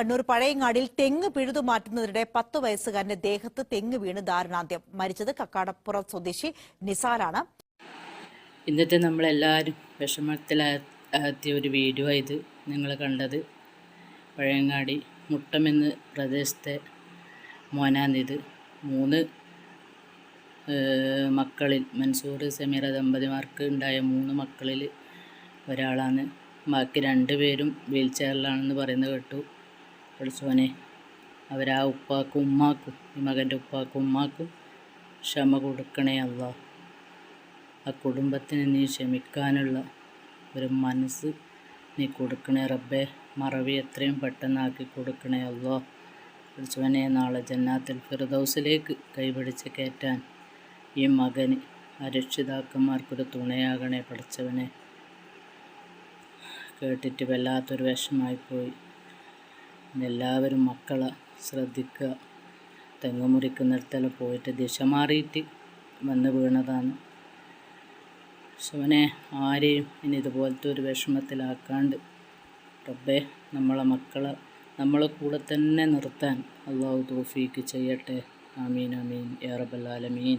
കണ്ണൂർ പഴയങ്ങാടിൽ തെങ്ങ് പിഴുതു മാറ്റുന്നതിനിടെ പത്ത് വയസ്സുകാരന്റെ ദേഹത്ത് തെങ്ങ് വീണ് ദാരുണാന്ത്യം. മരിച്ചത് കക്കാടപ്പുറം സ്വദേശി നിസാറാണ്. ഇന്നത്തെ നമ്മളെല്ലാവരും വിഷമത്തിലാത്തിയ ഒരു വീഡിയോ ഇത് നിങ്ങൾ കണ്ടത്. പഴയങ്ങാടി മുട്ടമെന്ന് പ്രദേശത്തെ മോനാന്തിത് മൂന്ന് മക്കളിൽ മൻസൂർ സമീറ ദമ്പതിമാർക്ക് ഉണ്ടായ മൂന്ന് മക്കളിൽ ഒരാളാണ്. ബാക്കി രണ്ടുപേരും വീൽ ചെയറിലാണെന്ന് പറയുന്നത് കേട്ടു. പഠിച്ചോനെ അവരാ ഉപ്പാക്കും ഉമ്മാക്കും ഈ മകന്റെ ഉപ്പാക്കും ഉമ്മാക്കും ക്ഷമ കൊടുക്കണേ അല്ല ആ കുടുംബത്തിന് നീ ക്ഷമിക്കാനുള്ള ഒരു മനസ്സ് നീ കൊടുക്കണേ റബ്ബെ. മറവി എത്രയും പെട്ടെന്നാക്കി കൊടുക്കണേ അല്ലോ പഠിച്ചവനെ നാളെ ജന്നാത്തിൽ ഫിറദൗസിലേക്ക് കൈപിടിച്ച് കയറ്റാൻ ഈ മകന് ആ രക്ഷിതാക്കന്മാർക്കൊരു തുണയാകണേ പഠിച്ചവനെ. കേട്ടിട്ട് വല്ലാത്തൊരു വിഷമായിപ്പോയി എല്ലാവരും മക്കളെ ശ്രദ്ധിക്കുക. തെങ്ങ് മുറിക്കുന്നിടത്തെല്ലാം പോയിട്ട് ദിശ മാറിയിട്ട് വന്ന് വീണതാണ്. ശിവനെ ആരെയും ഇനി ഇതുപോലത്തെ ഒരു വിഷമത്തിലാക്കാണ്ട് റബ്ബെ നമ്മളെ മക്കളെ നമ്മളെ കൂടെ തന്നെ നിർത്താൻ അള്ളാഹു തോഫീക്ക് ചെയ്യട്ടെ. ആമീൻ ആമീൻ. ഏറബല്ലാലമീൻ